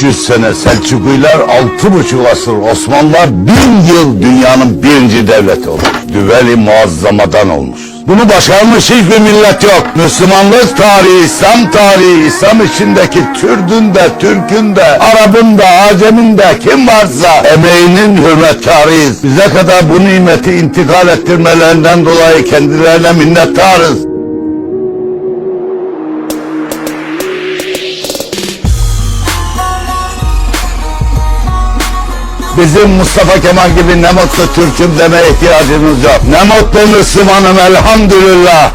300 sene Selçuklular, altı buçuk asır Osmanlılar, bin yıl dünyanın birinci devleti olmuş. Düveli muazzamadan olmuş. Bunu başarmış hiçbir millet yok. Müslümanlık tarihi, İslam tarihi, İslam içindeki Türk'ün de, Türk'ün de, Arap'ın da, Acem'in de kim varsa emeğinin hürmetkarıyız. Bize kadar bu nimeti intikal ettirmelerinden dolayı kendilerine minnettarız. Bizim Mustafa Kemal gibi ne mutlu Türk'üm deme ihtiyacımız yok. Ne mutlu Müslümanım elhamdülillah.